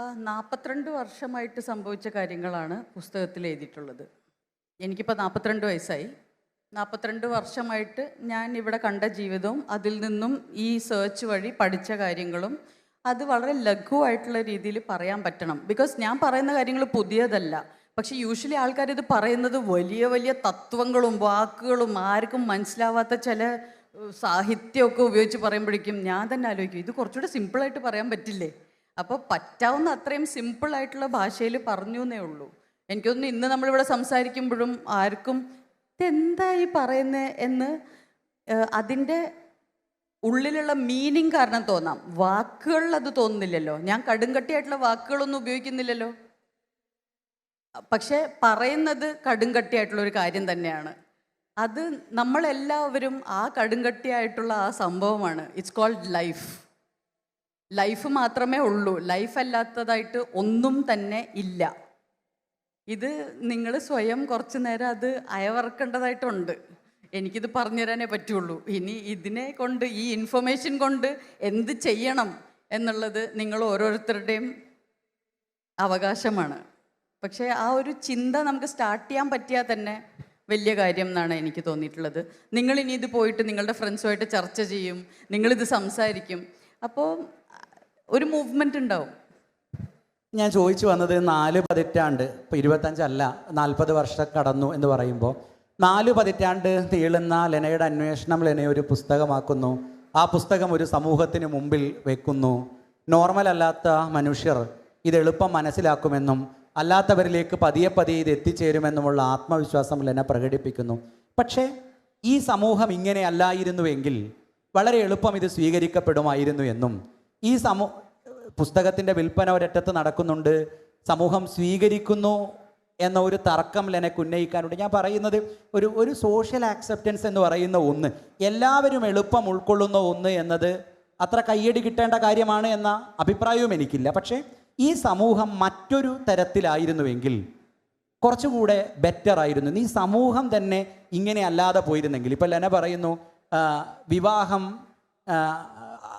നാൽപ്പത്തിരണ്ട് വർഷമായിട്ട് സംഭവിച്ച കാര്യങ്ങളാണ് പുസ്തകത്തിൽ എഴുതിയിട്ടുള്ളത്. എനിക്കിപ്പോൾ നാൽപ്പത്തിരണ്ട് വയസ്സായി. നാൽപ്പത്തിരണ്ട് വർഷമായിട്ട് ഞാൻ ഇവിടെ കണ്ട ജീവിതവും അതിൽ നിന്നും ഈ സെർച്ച് വഴി പഠിച്ച കാര്യങ്ങളും അത് വളരെ ലഘുവായിട്ടുള്ള രീതിയിൽ പറയാൻ പറ്റണം. ബിക്കോസ് ഞാൻ പറയുന്ന കാര്യങ്ങൾ പുതിയതല്ല. പക്ഷേ യൂഷ്വലി ആൾക്കാർ ഇത് പറയുന്നത് വലിയ വലിയ തത്വങ്ങളും വാക്കുകളും ആർക്കും മനസ്സിലാവാത്ത ചില സാഹിത്യമൊക്കെ ഉപയോഗിച്ച് പറയുമ്പോഴേക്കും ഞാൻ തന്നെ ആലോചിക്കും ഇത് കുറച്ചുകൂടെ സിമ്പിളായിട്ട് പറയാൻ പറ്റില്ലേ? അപ്പോൾ പറ്റാവുന്ന അത്രയും സിമ്പിൾ ആയിട്ടുള്ള ഭാഷയിൽ പറഞ്ഞു എന്നേ ഉള്ളൂ. എനിക്കൊന്ന് ഇന്ന് നമ്മളിവിടെ സംസാരിക്കുമ്പോഴും ആർക്കും ഇതെന്താ ഈ പറയുന്നത് എന്ന് അതിന്റെ ഉള്ളിലുള്ള മീനിങ് കാരണം തോന്നാം. വാക്കുകളിൽ അത് തോന്നുന്നില്ലല്ലോ. ഞാൻ കടുംകട്ടിയായിട്ടുള്ള വാക്കുകളൊന്നും ഉപയോഗിക്കുന്നില്ലല്ലോ. പക്ഷേ പറയുന്നത് കടുംകട്ടിയായിട്ടുള്ള ഒരു കാര്യം തന്നെയാണ്. അത് നമ്മളെല്ലാവരും ആ കടുംകട്ടിയായിട്ടുള്ള ആ സംഭവമാണ്. ഇറ്റ്സ് കോൾഡ് ലൈഫ് ലൈഫ് മാത്രമേ ഉള്ളൂ. ലൈഫ് അല്ലാത്തതായിട്ട് ഒന്നും തന്നെ ഇല്ല. ഇത് നിങ്ങൾ സ്വയം കുറച്ച് നേരം അത് അയവറക്കേണ്ടതായിട്ടുണ്ട്. എനിക്കിത് പറഞ്ഞു തരാനേ പറ്റുള്ളൂ. ഇനി ഇതിനെ കൊണ്ട് ഈ ഇൻഫർമേഷൻ കൊണ്ട് എന്ത് ചെയ്യണം എന്നുള്ളത് നിങ്ങൾ ഓരോരുത്തരുടെയും അവകാശമാണ്. പക്ഷേ ആ ഒരു ചിന്ത നമുക്ക് സ്റ്റാർട്ട് ചെയ്യാൻ പറ്റിയാൽ തന്നെ വലിയ കാര്യം എന്നാണ് എനിക്ക് തോന്നിയിട്ടുള്ളത്. നിങ്ങൾ ഇനി ഇത് പോയിട്ട് നിങ്ങളുടെ ഫ്രണ്ട്സുമായിട്ട് ചർച്ച ചെയ്യും. നിങ്ങളിത് സംസാരിക്കും. അപ്പോൾ ഒരു മൂവ്മെന്റ് ഉണ്ടാവും. ഞാൻ ചോദിച്ചു വന്നത് നാല് പതിറ്റാണ്ട് ഇപ്പോൾ ഇരുപത്തഞ്ചല്ല നാൽപ്പത് വർഷം കടന്നു എന്ന് പറയുമ്പോൾ നാല് പതിറ്റാണ്ട് നീളുന്ന ലെനയുടെ അന്വേഷണം ലെന ഒരു പുസ്തകമാക്കുന്നു. ആ പുസ്തകം ഒരു സമൂഹത്തിന് മുമ്പിൽ വെക്കുന്നു. നോർമൽ അല്ലാത്ത മനുഷ്യർ ഇത് എളുപ്പം മനസ്സിലാക്കുമെന്നും അല്ലാത്തവരിലേക്ക് പതിയെ പതിയെ ഇത് എത്തിച്ചേരുമെന്നുമുള്ള ആത്മവിശ്വാസം ലെന പ്രകടിപ്പിക്കുന്നു. പക്ഷേ ഈ സമൂഹം ഇങ്ങനെ അല്ലായിരുന്നുവെങ്കിൽ വളരെ എളുപ്പം ഇത് സ്വീകരിക്കപ്പെടുമായിരുന്നു എന്നും. ഈ സമൂ പുസ്തകത്തിന്റെ വിൽപ്പന ഒരറ്റത്ത് നടക്കുന്നുണ്ട്. സമൂഹം സ്വീകരിക്കുന്നു എന്ന ഒരു തർക്കം ലെനക്ക് ഉന്നയിക്കാനുണ്ട്. ഞാൻ പറയുന്നത് ഒരു ഒരു സോഷ്യൽ ആക്സെപ്റ്റൻസ് എന്ന് പറയുന്ന ഒന്ന്. എല്ലാവരും എളുപ്പം ഉൾക്കൊള്ളുന്ന ഒന്ന് എന്നത് അത്ര കയ്യടി കിട്ടേണ്ട കാര്യമാണ് എന്ന അഭിപ്രായവും എനിക്കില്ല. പക്ഷേ ഈ സമൂഹം മറ്റൊരു തരത്തിലായിരുന്നുവെങ്കിൽ കുറച്ചുകൂടെ ബെറ്റർ ആയിരുന്നു. ഈ സമൂഹം തന്നെ ഇങ്ങനെ അല്ലാതെ പോയിരുന്നെങ്കിൽ. ഇപ്പം ലെന പറയുന്നു വിവാഹം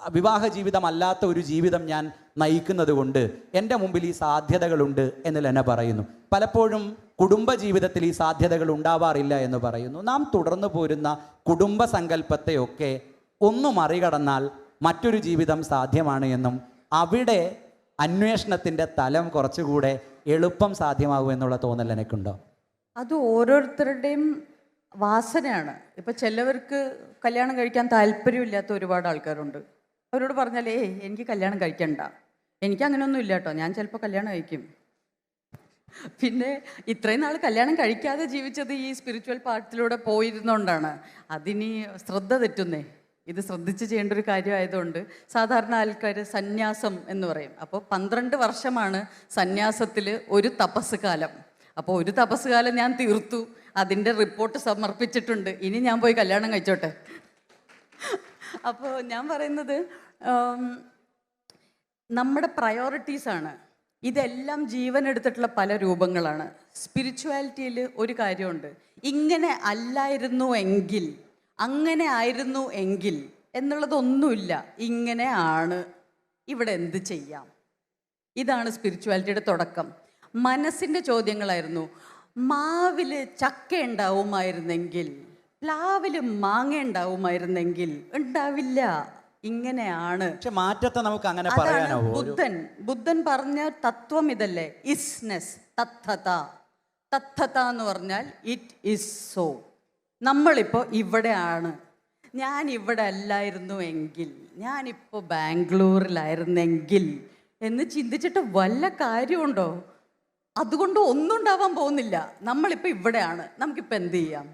വിവാഹ ജീവിതമല്ലാത്ത ഒരു ജീവിതം ഞാൻ നയിക്കുന്നത് കൊണ്ട് എന്റെ മുമ്പിൽ ഈ സാധ്യതകളുണ്ട് എന്ന് ലെന പറയുന്നു. പലപ്പോഴും കുടുംബ ജീവിതത്തിൽ ഈ സാധ്യതകൾ ഉണ്ടാവാറില്ല എന്ന് പറയുന്നു. നാം തുടർന്നു പോരുന്ന കുടുംബ സങ്കല്പത്തെയൊക്കെ ഒന്ന് മറികടന്നാൽ മറ്റൊരു ജീവിതം സാധ്യമാണ് എന്നും അവിടെ അന്വേഷണത്തിന്റെ തലം കുറച്ചുകൂടെ എളുപ്പം സാധ്യമാകും എന്നുള്ള തോന്നൽ എനിക്കുണ്ടോ? അത് ഓരോരുത്തരുടെയും വാസനയാണ്. ഇപ്പം ചിലവർക്ക് കല്യാണം കഴിക്കാൻ താല്പര്യമില്ലാത്ത ഒരുപാട് ആൾക്കാരുണ്ട്. അവരോട് പറഞ്ഞാൽ ഏയ് എനിക്ക് കല്യാണം കഴിക്കണ്ട. എനിക്ക് അങ്ങനെയൊന്നും ഇല്ല കേട്ടോ ഞാൻ ചിലപ്പോൾ കല്യാണം കഴിക്കും. പിന്നെ ഇത്രയും നാൾ കല്യാണം കഴിക്കാതെ ജീവിച്ചത് ഈ സ്പിരിച്വൽ പാർട്ടിലൂടെ പോയിരുന്നോണ്ടാണ്. അതിനി ശ്രദ്ധ തെറ്റുന്നേ. ഇത് ശ്രദ്ധിച്ച് ചെയ്യേണ്ട ഒരു കാര്യമായതുകൊണ്ട് സാധാരണ ആൾക്കാർ സന്യാസം എന്ന് പറയും. അപ്പോൾ പന്ത്രണ്ട് വർഷമാണ് സന്യാസത്തിൽ ഒരു തപസ് കാലം അപ്പോൾ ഒരു തപസ്സുകാലം ഞാൻ തീർത്തു. അതിന്റെ റിപ്പോർട്ട് സമർപ്പിച്ചിട്ടുണ്ട്. ഇനി ഞാൻ പോയി കല്യാണം കഴിച്ചോട്ടെ. അപ്പോൾ ഞാൻ പറയുന്നത് നമ്മുടെ പ്രയോറിറ്റീസാണ് ഇതെല്ലാം ജീവൻ എടുത്തിട്ടുള്ള പല രൂപങ്ങളാണ്. സ്പിരിച്വാലിറ്റിയിൽ ഒരു കാര്യമുണ്ട്. ഇങ്ങനെ അല്ലായിരുന്നു എങ്കിൽ അങ്ങനെ ആയിരുന്നു എങ്കിൽ എന്നുള്ളതൊന്നുമില്ല. ഇങ്ങനെ ആണ്. ഇവിടെ എന്ത് ചെയ്യാം? ഇതാണ് സ്പിരിച്വാലിറ്റിയുടെ തുടക്കം. മനസ്സിന്റെ ചോദ്യങ്ങളായിരുന്നു. മാവിൽ ചക്ക ഉണ്ടാവുമായിരുന്നെങ്കിൽ പ്ലാവിൽ മാങ്ങ ഉണ്ടാവുമായിരുന്നെങ്കിൽ ഉണ്ടാവില്ല. ഇങ്ങനെയാണ്. പക്ഷെ മാറ്റത്തെ നമുക്ക് അങ്ങനെ പറയാനോ ബുദ്ധൻ. ബുദ്ധൻ പറഞ്ഞ തത്വം ഇതല്ലേ. ഇസ്നെസ് തത്ഥത. തത്ഥത എന്ന് പറഞ്ഞാൽ ഇറ്റ് ഇസ് സോ നമ്മളിപ്പോൾ ഇവിടെയാണ്. ഞാൻ ഇവിടെ അല്ലായിരുന്നു എങ്കിൽ ഞാനിപ്പോൾ ബാംഗ്ലൂരിലായിരുന്നെങ്കിൽ എന്ന് ചിന്തിച്ചിട്ട് വല്ല കാര്യമുണ്ടോ? അതുകൊണ്ട് ഒന്നും ഉണ്ടാവാൻ പോകുന്നില്ല. നമ്മളിപ്പോൾ ഇവിടെയാണ്. നമുക്കിപ്പോൾ എന്ത് ചെയ്യാം?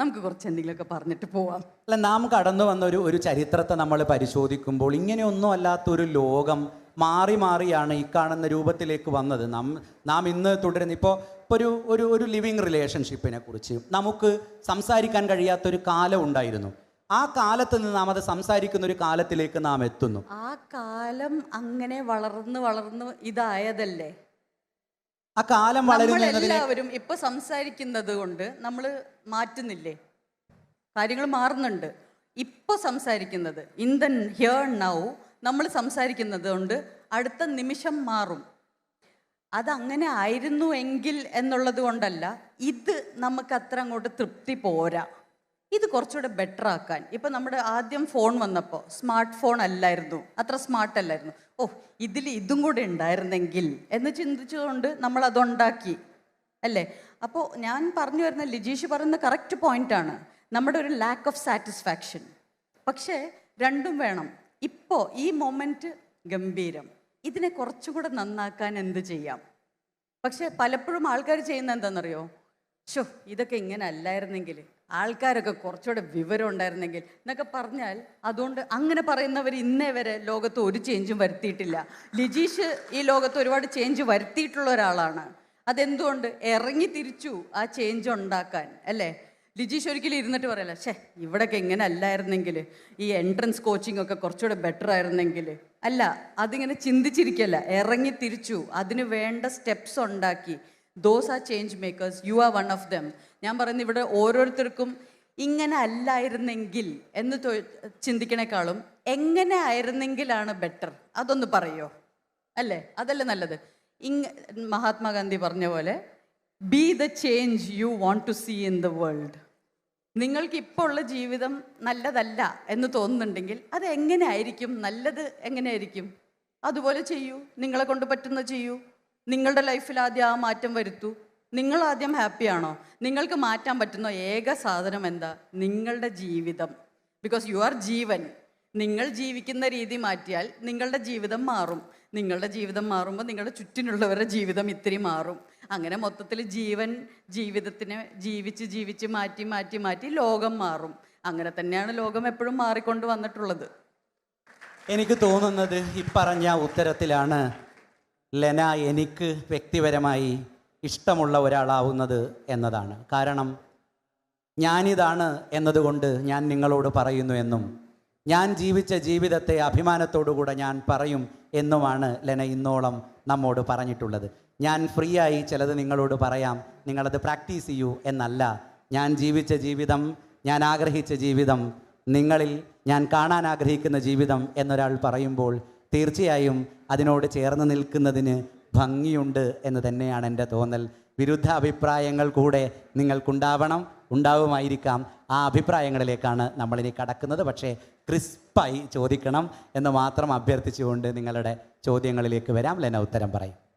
നമുക്ക് കുറച്ച് എന്തെങ്കിലുമൊക്കെ പറഞ്ഞിട്ട് പോവാം. അല്ല നാം കടന്നു വന്ന ഒരു ഒരു ചരിത്രത്തെ നമ്മൾ പരിശോധിക്കുമ്പോൾ ഇങ്ങനെയൊന്നും അല്ലാത്തൊരു ലോകം മാറി മാറിയാണ് ഈ കാണുന്ന രൂപത്തിലേക്ക് വന്നത്. നാം നാം ഇന്ന് തുടരുന്ന ഇപ്പോൾ ഒരു ഒരു ഒരു ലിവിങ് റിലേഷൻഷിപ്പിനെ കുറിച്ച് നമുക്ക് സംസാരിക്കാൻ കഴിയാത്തൊരു കാലം ഉണ്ടായിരുന്നു. ആ കാലത്ത് നിന്ന് നാം അത് സംസാരിക്കുന്ന ഒരു കാലത്തിലേക്ക് നാം എത്തുന്നു. ആ കാലം അങ്ങനെ വളർന്ന് വളർന്ന് ഇതായതല്ലേ? ആ കാലം വളരുന്നു എല്ലാവരും ഇപ്പൊ സംസാരിക്കുന്നത് കൊണ്ട് നമ്മൾ മാറ്റുന്നില്ലേ? കാര്യങ്ങൾ മാറുന്നുണ്ട്. ഇപ്പൊ സംസാരിക്കുന്നത് ഇൻ ദൻ ഹിയർ നൗ നമ്മൾ സംസാരിക്കുന്നത് കൊണ്ട് അടുത്ത നിമിഷം മാറും. അതങ്ങനെ ആയിരുന്നു എങ്കിൽ എന്നുള്ളത് കൊണ്ടല്ല ഇത് നമുക്ക് അത്ര അങ്ങോട്ട് തൃപ്തി പോരാ. ഇത് കുറച്ചുകൂടെ ബെറ്റർ ആക്കാൻ. ഇപ്പം നമ്മുടെ ആദ്യം ഫോൺ വന്നപ്പോൾ സ്മാർട്ട് ഫോൺ അല്ലായിരുന്നു. അത്ര സ്മാർട്ട് അല്ലായിരുന്നു. ഓ ഇതിൽ ഇതും കൂടെ ഉണ്ടായിരുന്നെങ്കിൽ എന്ന് ചിന്തിച്ചുകൊണ്ട് നമ്മൾ അതുണ്ടാക്കി അല്ലേ? അപ്പോൾ ഞാൻ പറഞ്ഞു വരുന്ന ലിജീഷ് പറയുന്ന കറക്റ്റ് ആണ്. നമ്മുടെ ഒരു ലാക്ക് ഓഫ് സാറ്റിസ്ഫാക്ഷൻ പക്ഷേ രണ്ടും വേണം. ഇപ്പോൾ ഈ മൊമെന്റ് ഗംഭീരം. ഇതിനെ കുറച്ചുകൂടെ നന്നാക്കാൻ എന്ത് ചെയ്യാം? പക്ഷേ പലപ്പോഴും ആൾക്കാർ ചെയ്യുന്ന എന്താണെന്നറിയോ ഷോ ഇതൊക്കെ ഇങ്ങനെ അല്ലായിരുന്നെങ്കിൽ ആൾക്കാരൊക്കെ കുറച്ചുകൂടെ വിവരം ഉണ്ടായിരുന്നെങ്കിൽ എന്നൊക്കെ പറഞ്ഞാൽ അതുകൊണ്ട് അങ്ങനെ പറയുന്നവർ ഇന്നേ വരെ ലോകത്ത് ഒരു ചേഞ്ചും വരുത്തിയിട്ടില്ല. ലിജീഷ് ഈ ലോകത്ത് ഒരുപാട് ചേഞ്ച് വരുത്തിയിട്ടുള്ള ഒരാളാണ്. അതെന്തുകൊണ്ട്? ഇറങ്ങി തിരിച്ചു ആ ചേഞ്ച് ഉണ്ടാക്കാൻ അല്ലേ? ലിജീഷ് ഒരിക്കലും ഇരുന്നിട്ട് പറയല ഷേ ഇവിടെയൊക്കെ ഇങ്ങനെ അല്ലായിരുന്നെങ്കിൽ ഈ എൻട്രൻസ് കോച്ചിങ് ഒക്കെ കുറച്ചുകൂടെ ബെറ്റർ ആയിരുന്നെങ്കിൽ. അല്ല അതിങ്ങനെ ചിന്തിച്ചിരിക്കല്ല ഇറങ്ങി തിരിച്ചു അതിന് വേണ്ട സ്റ്റെപ്സ് ഉണ്ടാക്കി. Those are change makers you are one of them ഞാൻ പറയുന്നത് ഇവിടെ ഓരോരുത്തർക്കും ഇങ്ങനെ അല്ലായിരുന്നെങ്കിൽ എന്ന് ചിന്തിക്കണേക്കാളും എങ്ങനെ ആയിരുന്നെങ്കിലാണ് ബെറ്റർ അതൊന്ന് പറയോ? അല്ലേ? അതല്ലേ നല്ലത്. ഇങ് മഹാത്മാഗാന്ധി പറഞ്ഞ പോലെ be the change you want to see in the world നിങ്ങൾക്ക് ഇപ്പോൾ ഉള്ള ജീവിതം നല്ലതല്ല എന്ന് തോന്നുന്നുണ്ടെങ്കിൽ അത് എങ്ങനെ ആയിരിക്കും? നല്ലത് എങ്ങനെയായിരിക്കും അതുപോലെ ചെയ്യൂ. നിങ്ങളെ കൊണ്ട് പറ്റുന്ന ചെയ്യൂ. നിങ്ങളുടെ ലൈഫിൽ ആദ്യം ആ മാറ്റം വരുത്തൂ. നിങ്ങൾ ആദ്യം ഹാപ്പിയാണോ നിങ്ങൾക്ക് മാറ്റാൻ പറ്റുന്ന ഏക സാധനം എന്താ? നിങ്ങളുടെ ജീവിതം. ബിക്കോസ് യു ആർ ജീവൻ. നിങ്ങൾ ജീവിക്കുന്ന രീതി മാറ്റിയാൽ നിങ്ങളുടെ ജീവിതം മാറും. നിങ്ങളുടെ ജീവിതം മാറുമ്പോൾ നിങ്ങളുടെ ചുറ്റിനുള്ളവരുടെ ജീവിതം ഇത്തിരി മാറും. അങ്ങനെ മൊത്തത്തിൽ ജീവൻ ജീവിതത്തിനെ ജീവിച്ച് ജീവിച്ച് മാറ്റി മാറ്റി മാറ്റി ലോകം മാറും. അങ്ങനെ തന്നെയാണ് ലോകം എപ്പോഴും മാറിക്കൊണ്ട് വന്നിട്ടുള്ളത്. എനിക്ക് തോന്നുന്നത് ഈ പറഞ്ഞ ഉത്തരത്തിലാണ് ലെന എനിക്ക് വ്യക്തിപരമായി ഇഷ്ടമുള്ള ഒരാളാവുന്നത് എന്നതാണ്. കാരണം ഞാനിതാണ് എന്നതുകൊണ്ട് ഞാൻ നിങ്ങളോട് പറയുന്നു എന്നും ഞാൻ ജീവിച്ച ജീവിതത്തെ അഭിമാനത്തോടുകൂടെ ഞാൻ പറയും എന്നുമാണ് ലെന ഇന്നോളം നമ്മോട് പറഞ്ഞിട്ടുള്ളത്. ഞാൻ ഫ്രീ ആയി ചിലത് നിങ്ങളോട് പറയാം നിങ്ങളത് പ്രാക്ടീസ് ചെയ്യൂ എന്നല്ല. ഞാൻ ജീവിച്ച ജീവിതം ഞാൻ ആഗ്രഹിച്ച ജീവിതം നിങ്ങളിൽ ഞാൻ കാണാൻ ആഗ്രഹിക്കുന്ന ജീവിതം എന്നൊരാൾ പറയുമ്പോൾ തീർച്ചയായും അതിനോട് ചേർന്ന് നിൽക്കുന്നതിന് ഭംഗിയുണ്ട് എന്ന് തന്നെയാണ് എന്റെ തോന്നൽ. വിരുദ്ധ അഭിപ്രായങ്ങൾ കൂടെ നിങ്ങൾക്കുണ്ടാവണം ഉണ്ടാവുമായിരിക്കാം. ആ അഭിപ്രായങ്ങളിലേക്കാണ് നമ്മളിനി കടക്കുന്നത്. പക്ഷേ ക്രിസ്പായി ചോദിക്കണം എന്ന് മാത്രം അഭ്യർത്ഥിച്ചുകൊണ്ട് നിങ്ങളുടെ ചോദ്യങ്ങളിലേക്ക് വരാം. ലെന ഉത്തരം പറയും.